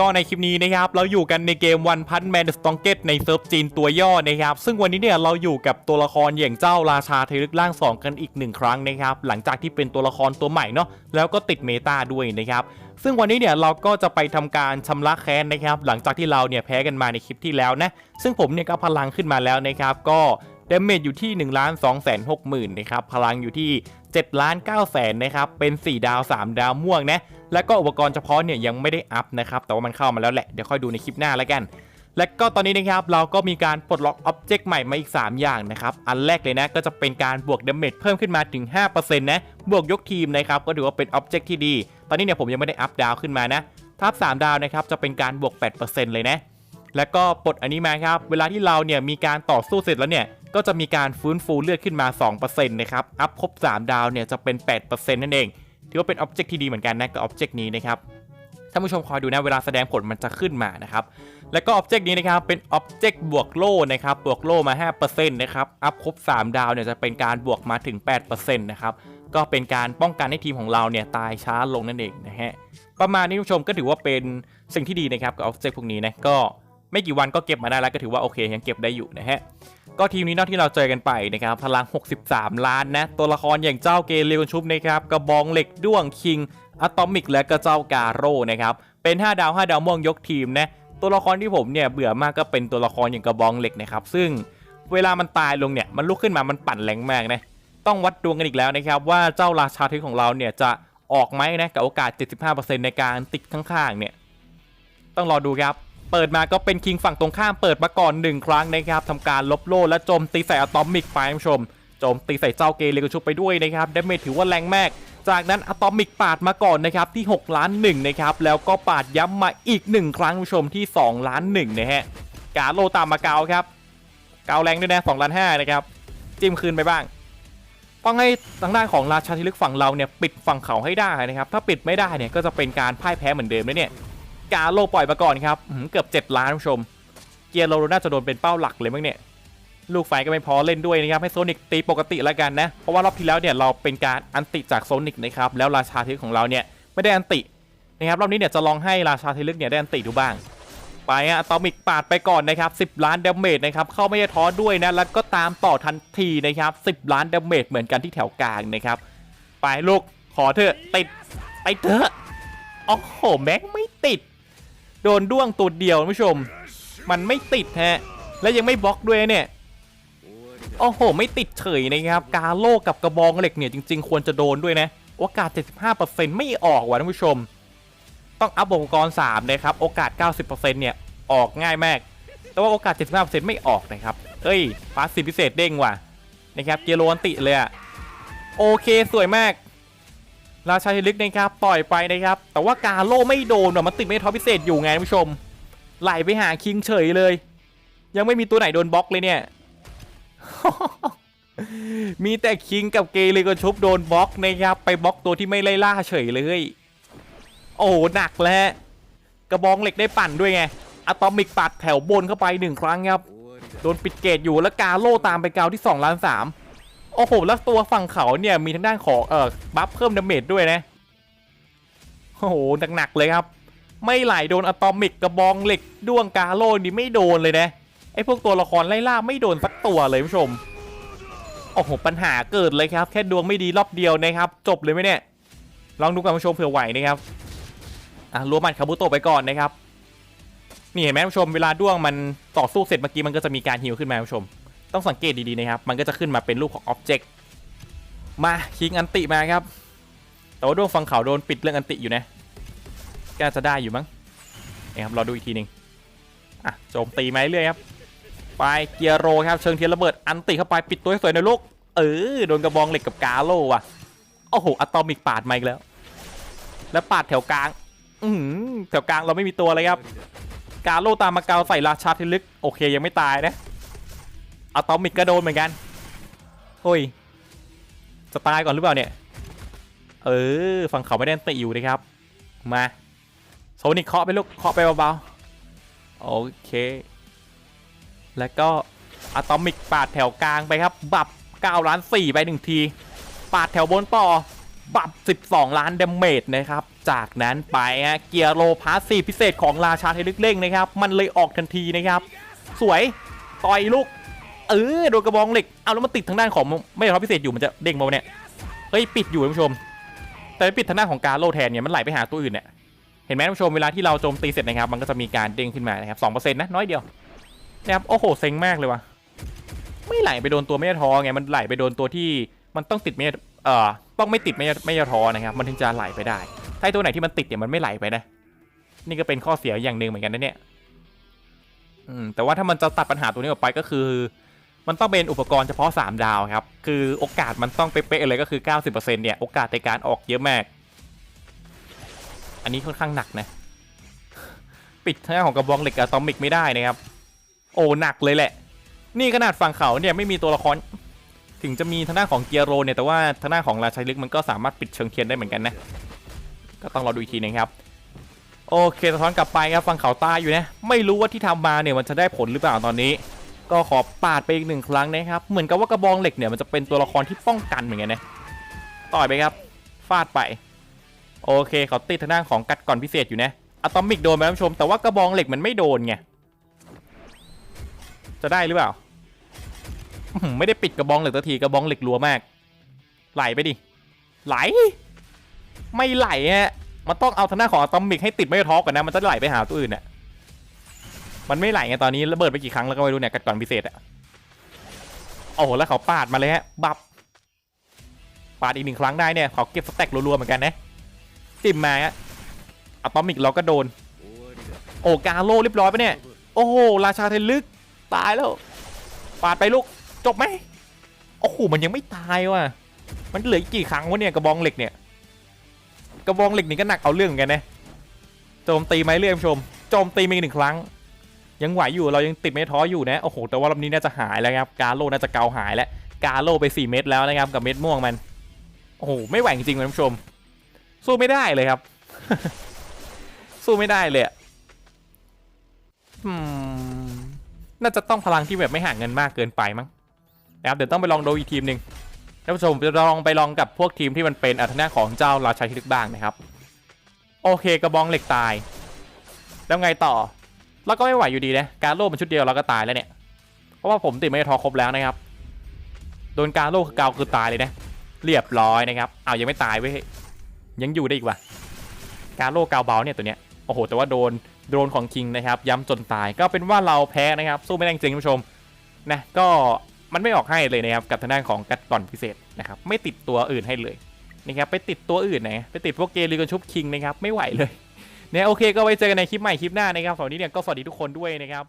ก็ในคลิปนี้นะครับเราอยู่กันในเกม One Punch Man The Strongest ในเซิร์ฟจีนตัวย่อนะครับซึ่งวันนี้เนี่ยเราอยู่กับตัวละครอย่างเจ้าราชาเทลึกล่าง 2 กันอีกหนึ่งครั้งนะครับหลังจากที่เป็นตัวละครตัวใหม่เนาะแล้วก็ติดเมตาด้วยนะครับซึ่งวันนี้เนี่ยเราก็จะไปทำการชำระแค้นนะครับหลังจากที่เราเนี่ยแพ้กันมาในคลิปที่แล้วนะซึ่งผมเนี่ยก็พลังขึ้นมาแล้วนะครับก็ดเมจอยู่ที่1นึ่งล้านสองแสนหกหมื่นนะครับพลังอยู่ที่7ล้านเก้าแสนนะครับเป็น 4 ดาว 3 ดาวม่วงนะ แล้วก็อุปกรณ์เฉพาะเนี่ยยังไม่ได้อัพนะครับ แต่ว่ามันเข้ามาแล้วแหละ เดี๋ยวค่อยดูในคลิปหน้าแล้วกัน และก็ตอนนี้นะครับเราก็มีการปลดล็อกอ็อบเจกต์ใหม่มาอีก 3 อย่างนะครับ อันแรกเลยนะก็จะเป็นการบวกดาเมจเพิ่มขึ้นมาถึง 5%นะ บวกยกทีมนะครับก็ถือว่าเป็นอ็อบเจกต์ที่ดี ตอนนี้เนี่ยผมยังไม่ได้อัพดาวขึ้นมานะทับ3ดาวนะครับจะเป็นการบวก 8%เลยนะ แล้วก็ปลดอันนี้มาครับ เวลาที่เราเนี่ยมีการต่อสู้เสร็จแล้วเนี่ยก็จะมีการฟื้นฟูเลือดขึ้นมา 2%นะครับ อัพครบ 3 ดาวเนี่ยจะเป็น 8%นั่นเอง ถือว่าเป็นอ็อบเจกต์ที่ดีเหมือนกันนะกับอ็อบเจกต์นี้นะครับท่านผู้ชมคอยดูนะเวลาแสดงผลมันจะขึ้นมานะครับ แล้วก็อ็อบเจกต์นี้นะครับเป็นอ็อบเจกต์บวกโล่นะครับบวกโล่มา 5%นะครับอัพครบ 3 ดาวเนี่ยจะเป็นการบวกมาถึง 8%นะครับก็เป็นการป้องกันให้ทีมของเราเนี่ยตายช้าลงนั่นเองนะฮะประมาณนี้ท่านผู้ชมก็ถือว่าเป็นสิ่งที่ดีนะครับกับอ็อบเจกต์พวกนี้นะก็ ไม่กี่วันก็เก็บมาได้แล้วก็ถือว่าโอเคยังเก็บได้อยู่นะฮะก็ทีมนี้นอกที่เราเจอกันไปนะครับพลัง 63 ล้านนะตัวละครอย่างเจ้าเกเรยนชุบนะครับกระบองเหล็กด้วงคิงอะตอมิกและก็เจ้ากาโร่นะครับเป็น 5 ดาว 5 ดาวม่วงยกทีมนะตัวละครที่ผมเนี่ยเบื่อมากก็เป็นตัวละครอย่างกระบองเหล็กนะครับซึ่งเวลามันตายลงเนี่ยมันลุกขึ้นมามันปั่นแรงมากนะต้องวัดดวงกันอีกแล้วนะครับว่าเจ้าราชาทึกของเราเนี่ยจะออกไหมนะกับโอกาส 75%ในการติดข้างๆเนี่ยต้องรอดูครับ เปิดมาก็เป็นคิงฝั่งตรงข้ามเปิดมาก่อนหนึ่งครั้งนะครับทำการลบโล่และโจมตีใส่อะตอมิกไปท่านผู้ชมโจมตีใส่เจ้าเกเรกชุบไปด้วยนะครับดาเมจถือว่าแรงมาก จากนั้นอะตอมิกปาดมาก่อนนะครับที่ 6 ล้าน1นะครับแล้วก็ปาดย้ำมาอีก 1 ครั้งผู้ชมที่ 2 ล้าน1นะฮะกาโลตามมาเกาครับเกาแรงด้วยนะ2ล้าน5นะครับจิ้มคืนไปบ้างต้องให้ทางด้านของราชาธิลึกฝั่งเราเนี่ยปิดฝั่งเขาให้ได้นะครับ ถ้าปิดไม่ได้เนี่ยก็จะเป็นการพ่ายแพ้เหมือนเดิมเลยเนี่ย กาโลปล่อยมาก่อนครับอื้อหือเกือบ 7 ล้านผู้ชม เกียร์โลน่าจะโดนเป็นเป้าหลักเลยมั้งเนี่ย ลูกไฟก็ไม่พอเล่นด้วยนะครับ ให้โซนิกตีปกติแล้วกันนะ เพราะว่ารอบที่แล้วเนี่ยเราเป็นการอันติจากโซนิกนะครับ แล้วราชาเทลึกของเราเนี่ยไม่ได้อันตินะครับ รอบนี้เนี่ยจะลองให้ราชาเทลึกเนี่ยได้อันติดูบ้าง ไปอะอะตอมิกปาดไปก่อนนะครับ10 ล้านดาเมจนะครับ เข้าไม่ได้ท้อด้วยนะ แล้วก็ตามต่อทันทีนะครับ10 ล้านดาเมจเหมือนกันที่แถวกลางนะครับ ไปลูกขอเถอะติดไปเถอะโอ้โหแม็กไม่ติด โดนด้วงตัวเดียวผู้ชม มันไม่ติดฮะ และยังไม่บล็อกด้วยเนี่ยโอ้โห ไม่ติดเฉยนะครับ กาโลกับกระบองเหล็กเนี่ยจริง ๆ ควรจะโดนด้วยนะ โอกาส 75%ไม่ออกว่ะท่านผู้ชม ต้องอัพอุปกรณ์3นะครับ โอกาส 90%เนี่ย ออกง่ายมาก แต่ว่าโอกาส 75%ไม่ออกนะครับ เอ้ยฟาสซิพิเศษเด้งว่ะ นะครับ เกียร์โรอันติเลยอะโอเค สวยมาก ราชาเฮลิกนะครับปล่อยไปนะครับ แต่ว่ากาโลไม่โดนว่ะมันติดไม่ท็อปพิเศษอยู่ไงท่านผู้ชม ไหลไปหาคิงเฉยเลย ยังไม่มีตัวไหนโดนบล็อกเลยเนี่ย มีแต่คิงกับเกย์เลยก็ชุบโดนบล็อกนะครับไปบล็อกตัวที่ไม่ไล่ล่าเฉยเลย โอ้โหหนักแล้วกระบองเหล็กได้ปั่นด้วยไงอะตอมิกปัดแถวบนเข้าไปหนึ่งครั้งครับโดนปิดเกตอยู่แล้วกาโลตามไปเกาที่2ล้าน3 โอ้โหแล้วตัวฝั่งเขาเนี่ยมีทางด้านของเออบัฟเพิ่มดาเมจด้วยนะโอ้โหหนักๆเลยครับ ไม่ไหลโดนอะตอมิกกระบองเหล็กด้วงกาโลนี่ไม่โดนเลยนะไอพวกตัวละครไล่ล่าไม่โดนสักตัวเลยผู้ชมโอ้โหปัญหาเกิดเลยครับ แค่ดวงไม่ดีรอบเดียวนะครับ จบเลยไหมเนี่ยลองดูกันผู้ชมเผื่อไหวนะครับอะรวมันคาบุโตไปก่อนนะครับนี่เห็นไหมผู้ชมเวลาด้วงมันต่อสู้เสร็จเมื่อกี้มันก็จะมีการฮิวขึ้นมาผู้ชม ต้องสังเกตดีๆนะครับ มันก็จะขึ้นมาเป็นรูปของอ็อบเจกต์มาคิงอันติมาครับ แต่ว่าดวงฟังเขาโดนปิดเรื่องอันติอยู่นะก็จะได้อยู่มั้งนะครับรอดูอีกทีหนึ่งอะโจมตีมาเรื่อยครับไปเกียร์โรครับเชิงเทียนระเบิดอันติเข้าไปปิดตัวให้สวยหน่อยลูกเออโดนกระบองเหล็กกับกาโลว่ะโอ้โหอะตอมิกปาดมาอีกแล้ว แล้วปาดแถวกลาง อืแถวกลางเราไม่มีตัวเลยครับ กาโลตามมาเกาใส่ราชาทิลึก โอเคยังไม่ตายนะ อะตอมิกก็โดนเหมือนกันเฮ้ยจะตายก่อนหรือเปล่าเนี่ย เออฝั่งเขาไม่ได้ติอยู่นะครับ มาโซนิกเคาะไปลูกเคาะไปเบาๆ โอเค แล้วก็อะตอมิกปาดแถวกลางไปครับ บับ9ล้าน4ไปหนึ่งที ปาดแถวบนต่อ บับ 12 ล้านเดเมจนะครับ จากนั้นไปฮะเกียร์โลพาสซีพิเศษของราชาเทลึกเร่งนะครับ มันเลยออกทันทีนะครับ สวย ต่อยลูก เออโดนกระบองเหล็กเอาแล้วมันติดทางด้านของไม่ใช่ท็อพิเศษอยู่มันจะเด้งมาเนี่ยเฮ้ยปิดอยู่ท่านผู้ชม แต่ปิดทางด้านของการโลแทนเนี่ยมันไหลไปหาตัวอื่นเนี่ยเห็นไหมท่านผู้ชมเวลาที่เราโจมตีเสร็จนะครับ มันก็จะมีการเด้งขึ้นมานะครับสองเปอร์เซ็นต์นะน้อยเดียวนะครับโอ้โหเซ็งมากเลยว่ะไม่ไหลไปโดนตัวไม่ยทอไงมันไหลไปโดนตัวที่มันต้องติดไม่เอ่อต้องไม่ติดไม่ไม่ยทอนะครับมันถึงจะไหลไปได้ ถ้าไอตัวไหนที่มันติดเนี่ยมันไม่ไหลไปนะ นี่ก็เป็นข้อเสียอย่างหนึ่งเหมือนกันนะเนี่ยอืมแต่ว่าถ้ามันจะตัดปัญหาตัวนี้ออกไปก็คือ มันต้องเป็นอุปกรณ์เฉพาะ 3 ดาวครับ คือโอกาสมันต้องเป๊ะๆเลยก็คือ 90%เนี่ย โอกาสในการออกเยอะมาก อันนี้ค่อนข้างหนักนะ ปิดทางด้าของกระบองเหล็กอะตอมิกไม่ได้นะครับ โอ้หนักเลยแหละ นี่ขนาดฝั่งเขาเนี่ยไม่มีตัวละคร ถึงจะมีทางด้านของเกียร์โรเนี่ยแต่ว่าทางด้านของราชัยลึกมันก็สามารถปิดเชิงเทียนได้เหมือนกันนะ ก็ต้องรอดูอีกทีนะครับโอเคสะท้อนกลับไปครับฝั่งเขาใต้อยู่นะ ไม่รู้ว่าที่ทำมาเนี่ยมันจะได้ผลหรือเปล่าตอนนี้ ก็ขอปาดไปอีกหนึ่งครั้งนะครับเหมือนกับว่ากระบองเหล็กเนี่ยมันจะเป็นตัวละครที่ป้องกันเหมือนกันนะต่อยไปครับฟาดไป โอเคเขาติดทางด้านของกัดก่อนพิเศษอยู่นะอะตอมิกโดนไหมท่านผู้ชมแต่ว่ากระบองเหล็กมันไม่โดนไงจะได้หรือเปล่าไม่ได้ปิดกระบองเหล็กสักทีกระบองเหล็กรัวมาก ไหลไปดิไหล ไม่ไหลฮะมันต้องเอาทางด้านของอะตอมิกให้ติดไม่ท้อก่อนนะมันจะไหลไปหาตัวอื่นน่ะ มันไม่ไหลไงตอนนี้ระเบิดไปกี่ครั้งแล้วก็ไม่รู้เนี่ยกัดก่อนพิเศษอะโอ้โหแล้วเขาปาดมาเลยฮะบับปาดอีกหนึ่งครั้งได้เนี่ยเขาเก็บสแต็กรัวๆเหมือนกันนะจิ้มมาฮะอะตอมิกเราก็โดน โอ้กาโลเรียบร้อยไปะเนี่ยโอ้โหราชาเทลึกตายแล้วปาดไปลูกจบไหมโอ้โหมันยังไม่ตายว่ะมันเหลืออีกกี่ครั้งวะเนี่ยกระบองเหล็กเนี่ยกระบองเหล็กนี่ก็หนักเอาเรื่องเหมือนกันนะโจมตีไหมเรื่อยชมโจมตีมาอีกหนึ่งครั้ง ยังไหวอยู่เรายังติดไม่ท้ออยู่นะโอ้โหแต่ว่ารอบนี้น่าจะหายแล้วครับกาโลน่าจะเกาหายแล้วกาโลไป 4 เม็ดแล้วนะครับกับเม็ดม่วงมันโอ้โหไม่ไหวจริงๆคุณผู้ชม สู้ไม่ได้เลยครับ สู้ไม่ได้เลยน่าจะต้องพลังที่แบบไม่ห่างเงินมากเกินไปมั้งนะครับเดี๋ยวต้องไปลองดูอีกทีมหนึ่งท่านผู้ชมจะลองไปลองกับพวกทีมที่มันเป็นอัธนาของเจ้าราชาธิลึกบ้างนะครับ โอเคกระบองเหล็กตาย แล้วไงต่อ เราก็ไม่ไหวอยู่ดีนะการโล่มันชุดเดียวเราก็ตายแล้วเนี่ย เพราะว่าผมติดไม่ทอครบแล้วนะครับ โดนการโล่คือกาคือตายเลยนะ เรียบร้อยนะครับอ้าวยังไม่ตายเว้ย ยังอยู่ได้อีกว่ะ การโล่กาเบาเนี่ยตัวเนี้ย โอ้โห แต่ว่าโดนโดนของคิงนะครับ ย้ำจนตาย ก็เป็นว่าเราแพ้นะครับ สู้ไม่ได้จริงท่านผู้ชม นะ ก็มันไม่ออกให้เลยนะครับ กับทางด้านของกัดก่อนพิเศษนะครับ ไม่ติดตัวอื่นให้เลยนะครับ ไปติดตัวอื่นนไปติดพวกเกลีกันชุบคิงนะครับ ไม่ไหวเลย เนี่ยโอเคก็ไว้เจอกันในคลิปใหม่คลิปหน้านะครับสำหรับวันนี้เนี่ยก็สวัสดีทุกคนด้วยนะครับ